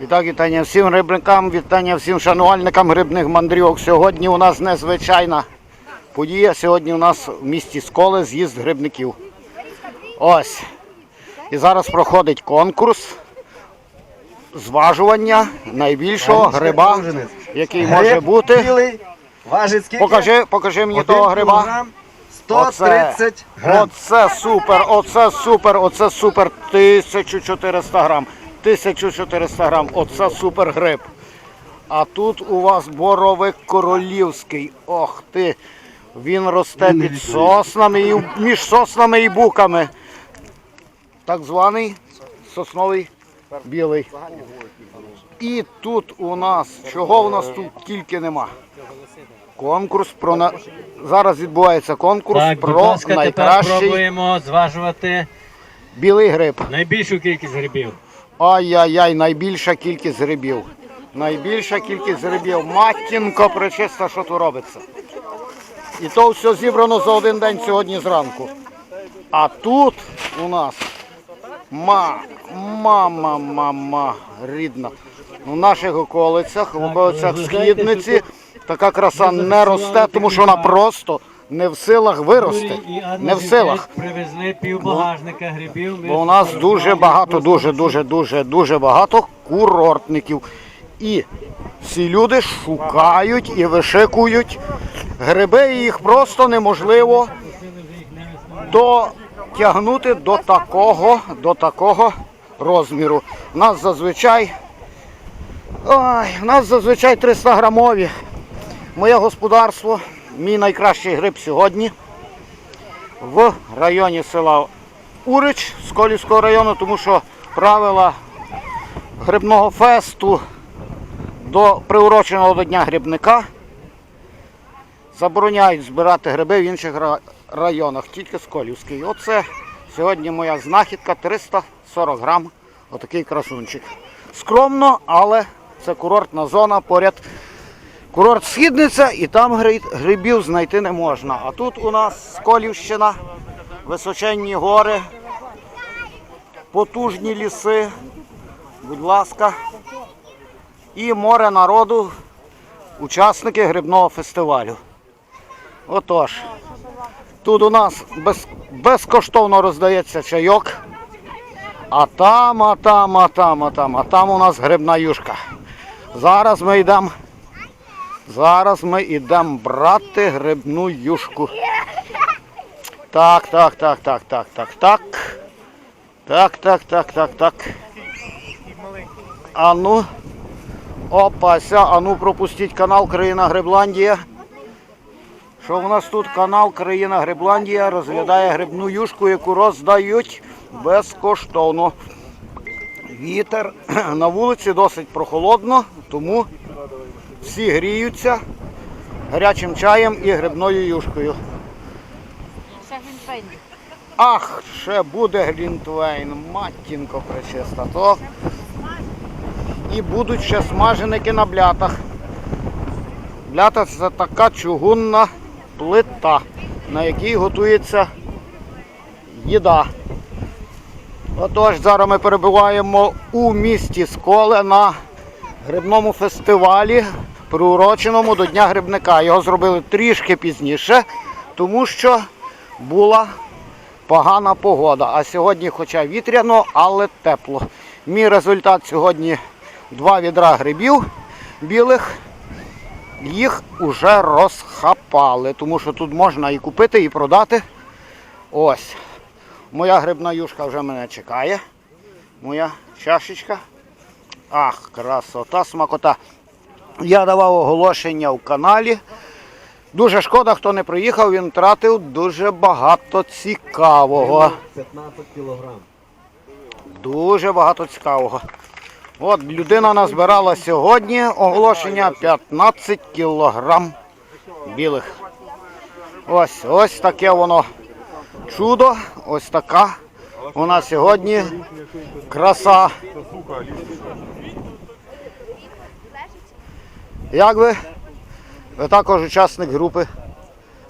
І так, вітання всім рибникам, вітання всім шанувальникам грибних мандрівок. Сьогодні у нас незвичайна подія. Сьогодні у нас в місті Сколи з'їзд грибників. Ось. І зараз проходить конкурс зважування найбільшого гриба, який може бути. Покажи, покажи мені того гриба. 130 грам. Оце супер, оце супер, оце супер. 1400 грам. 1400 грам. Оце супер гриб. А тут у вас боровик королівський. Ох ти. Він росте під соснами і між соснами і буками. Так званий сосновий білий. І тут у нас, чого у нас тут тільки нема. Конкурс про на... зараз відбувається конкурс Так, про ласка, тепер найкращий пробуємо зважувати білий гриб. найбільшу кількість грибів. Ай-яй-яй, найбільша кількість грибів. Найбільша кількість грибів. Матінко причиста, що тут робиться. І то все зібрано за один день сьогодні зранку. А тут у нас ма, мама, мама рідна. У наших околицях, в околицях східниці, така краса не росте, тому що вона просто не в силах вирости. Не в силах. Привезли пів багажника грибів. Бо у нас дуже багато, дуже, дуже, дуже, дуже багато курортників. І всі люди шукають і вишикують гриби, і їх просто неможливо дотягнути до такого, до такого розміру. У нас зазвичай. Ой, у нас зазвичай 300 грамові. Моє господарство, мій найкращий гриб сьогодні в районі села Урич Сколівського району, тому що правила грибного фесту до приуроченого до Дня грибника забороняють збирати гриби в інших районах, тільки Сколівський. Оце сьогодні моя знахідка 340 грам. Отакий красунчик. Скромно, але це курортна зона поряд. Курорт Східниця і там грибів знайти не можна. А тут у нас Сколівщина, височенні гори, потужні ліси, будь ласка, і море народу, учасники грибного фестивалю. Отож, тут у нас без, безкоштовно роздається чайок. А там, а там, а там, а там, а там у нас грибна юшка. Зараз ми йдемо. Зараз ми йдемо брати грибну юшку. Так, так, так, так, так, так, так. Так, так, так, так, так. Ану. Опася, ану пропустіть канал Країна Грибландія. Що в нас тут? Канал Країна Грибландія розглядає грибну юшку, яку роздають безкоштовно. Вітер на вулиці досить прохолодно, тому всі гріються гарячим чаєм і грибною юшкою. Ще глінтвейн. Ах, ще буде глінтвейн, матінко пречиста. То і будуть ще смаженики на блятах. Блята це така чугунна плита, на якій готується їда. Отож, зараз ми перебуваємо у місті Сколе на грибному фестивалі, приуроченому до Дня грибника. Його зробили трішки пізніше, тому що була погана погода. А сьогодні, хоча вітряно, але тепло. Мій результат сьогодні два відра грибів білих. Їх уже розхапали, тому що тут можна і купити, і продати. Ось. Моя грибна юшка вже мене чекає. Моя чашечка. Ах, красота, смакота. Я давав оголошення в каналі. Дуже шкода, хто не приїхав, він втратив дуже багато цікавого. 15 кілограм. Дуже багато цікавого. От людина назбирала сьогодні оголошення 15 кілограм білих. Ось, ось таке воно чудо, ось така у нас сьогодні краса. Як ви? Ви також учасник групи.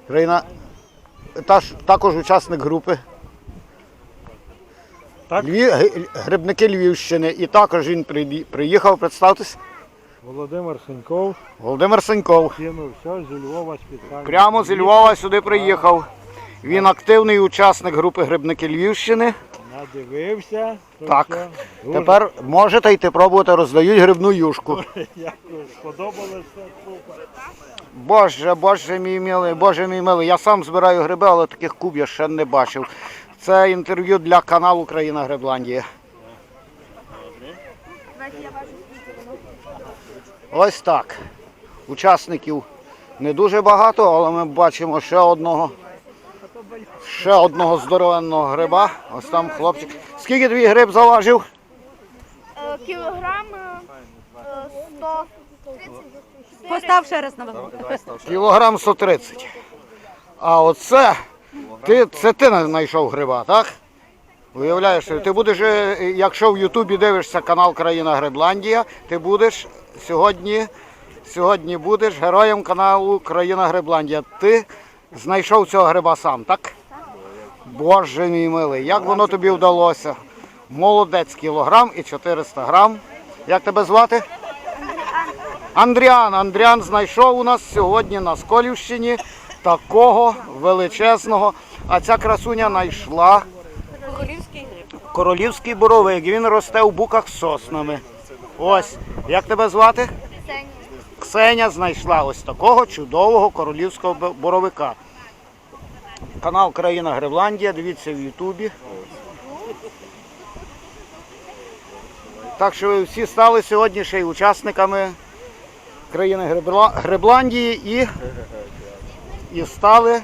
Країна. Також учасник групи. Так. Львів, грибники Львівщини. І також він приїхав, представтесь, Володимир Сеньков Володимир Саньков. кинув все зі Львова спеціально. Прямо з Львова сюди приїхав. Він активний учасник групи Грибники Львівщини. Надивився. то Так. все. Дуже Тепер можете йти пробувати, роздають грибну юшку. дякую. Сподобалося. Супер. Боже, боже мій милий, боже мій милий. Я сам збираю гриби, але таких куб я ще не бачив. Це інтерв'ю для каналу Країна Грибландія. Ось так. Учасників не дуже багато, але ми бачимо ще одного. Ще одного здоровенного гриба. Ось там хлопчик. Скільки твій гриб заважив? Е, Кілограм е, 100. Постав ще раз на вагу. Кілограм 130. А оце ти, це ти знайшов гриба, так? Уявляєш, ти будеш, е, якщо в Ютубі дивишся канал Країна Грибландія, ти будеш сьогодні, сьогодні будеш героєм каналу Країна Грибландія. Ти знайшов цього гриба сам, так? Боже мій милий, як воно тобі вдалося? Молодець кілограм і 400 грам. Як тебе звати? Андріан. Андріан знайшов у нас сьогодні на Сколівщині такого величезного. А ця красуня знайшла Королівський боровик. Він росте у буках з соснами. Ось. Як тебе звати? Ксеня знайшла ось такого чудового королівського боровика. Канал Країна Гривландія, дивіться в Ютубі. Так що ви всі стали сьогодні ще й учасниками країни Грибла- Грибландії і, і стали.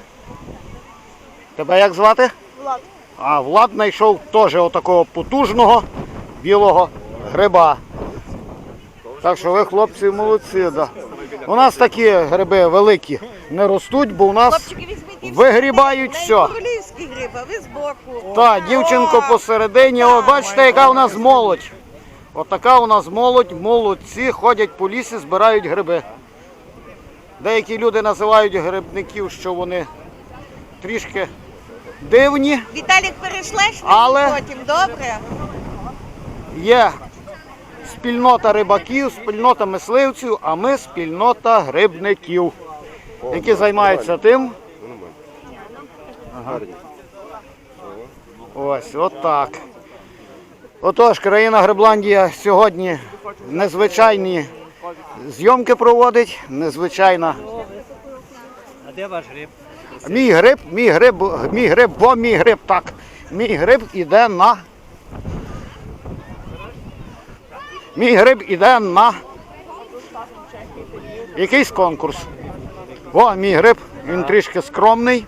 Тебе як звати? Влад. А Влад знайшов теж отакого потужного білого гриба. Так що ви, хлопці, молодці. Да. У нас такі гриби великі не ростуть, бо у нас Хлопчики, візьміть і вигрібають все. Королівський гриб, ви збоку. Та, дівчинко посередині, о, бачите, яка у нас молодь. Отака у нас молодь, молодці, ходять по лісі, збирають гриби. Деякі люди називають грибників, що вони трішки дивні. Віталік перешлеш Але- потім, добре? Є спільнота рибаків, спільнота мисливців, а ми спільнота грибників, які займаються тим. Ага. Ось, отак. Отож, країна Грибландія сьогодні незвичайні зйомки проводить, незвичайна. А де ваш гриб? Мій гриб, мій гриб, мій гриб, бо мій гриб, так. Мій гриб іде на. Мій гриб іде на якийсь конкурс. О, мій гриб, він трішки скромний,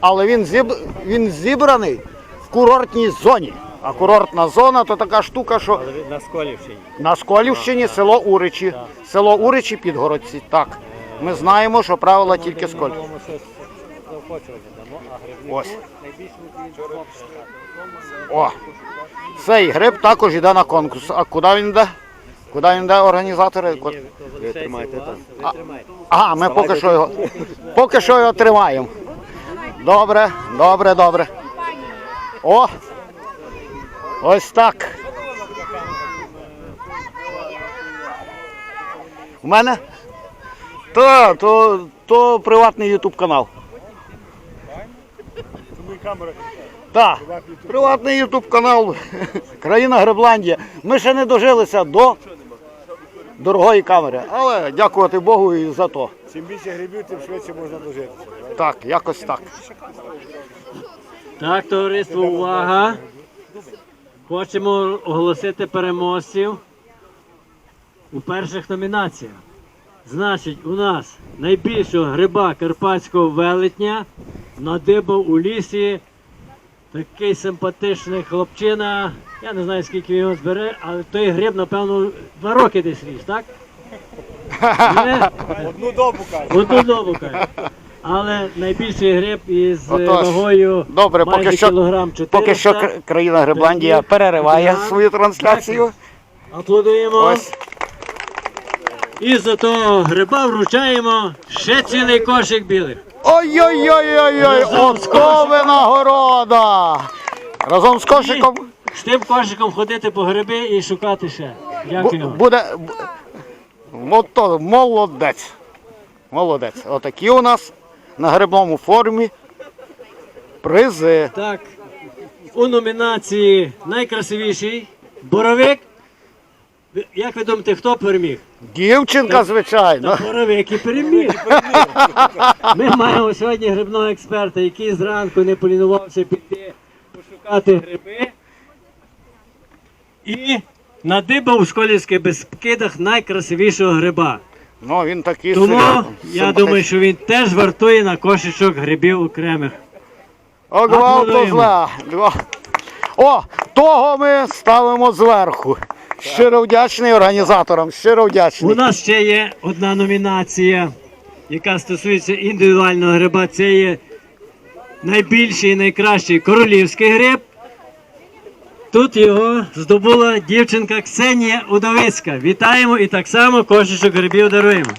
але він, зіб... він зібраний в курортній зоні. А курортна зона то така штука, що на Сколівщині. на Сколівщині село Уричі. Село Уричі Підгородці. Так. Ми знаємо, що правила тільки грибник Ось. О, цей гриб також йде на конкурс. А куди він йде? Куди він йде організатори? Ви тримайте там. А, ми поки що його, поки що його тримаємо. Добре, добре, добре. О! Ось так. У мене? Та, то, то приватний ютуб канал. Так, приватний ютуб канал Країна Грибландія. Ми ще не дожилися до дорогої камери, але дякувати Богу і за то. Чим більше грибів, тим швидше можна дожити. Так, якось так. Так, товариство, увага. Хочемо оголосити переможців у перших номінаціях. Значить, у нас найбільшого гриба карпатського велетня надибав у лісі такий симпатичний хлопчина. Я не знаю, скільки він його збере, але той гриб, напевно, два роки десь ріс, так? Ні? Одну добу каже. Одну добу каже. Але найбільший гриб із Отож, вагою добре, поки що- кілограм 400. Поки що кр- країна Грибландія перериває свою трансляцію. Аплодуємо. Ось. І за того гриба вручаємо ще цілий кошик білих. Ой-ой-ой-ой-ой! Ото винагорода! Разом з кошиком З тим кошиком ходити по гриби і шукати ще. Бу- Дякую. буде. б- молодець. Молодець. Отакі у нас на грибному формі призи. Так, у номінації найкрасивіший боровик. Ви- Як ви думаєте, хто переміг? Дівчинка, звичайно. Боровик і переміг. Ми маємо сьогодні грибного експерта, який зранку не полінувався піти пошукати гриби. І надибав у школівських безкидах найкрасивішого гриба. Ну, він такий Тому серйозний, я думаю, що він теж вартує на кошечок грибів окремих. О, два Аплодуємо. зла. Два. О, того ми ставимо зверху. Щиро вдячний організаторам, щиро вдячний. У нас ще є одна номінація, яка стосується індивідуального гриба. Це є найбільший і найкращий королівський гриб. Тут його здобула дівчинка Ксенія Удовицька. Вітаємо і так само кошечок грибів даруємо.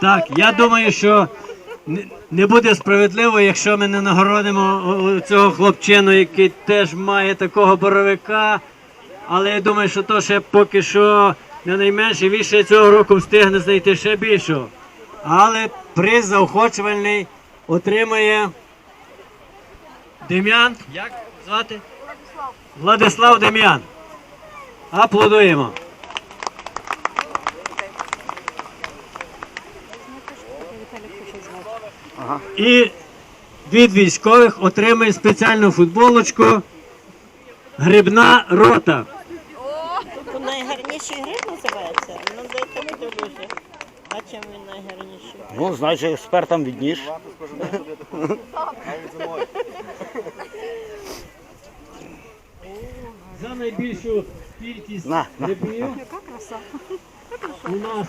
Так, я думаю, що не- буде справедливо, якщо ми не нагородимо цього хлопчину, який теж має такого боровика. Але я думаю, що то ще поки що не найменше він ще цього року встигне знайти ще більшого. Але приз заохочувальний отримає Дем'ян. Як звати? Владислав Дем'ян. Аплодуємо. І від військових отримає спеціальну футболочку Грибна рота. Найгарніший гриб називається? Ну дайте подивлюся. А чим він найгарніший? Ну, значить, експертам відніш. За найбільшу кількість грибів у нас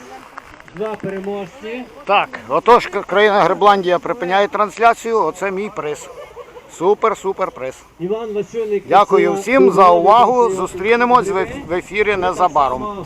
два переможці. Так, отож, країна Грибландія припиняє трансляцію. Оце мій приз. Супер, супер приз. Іван Васильник. Дякую всім за увагу. Зустрінемось в ефірі незабаром.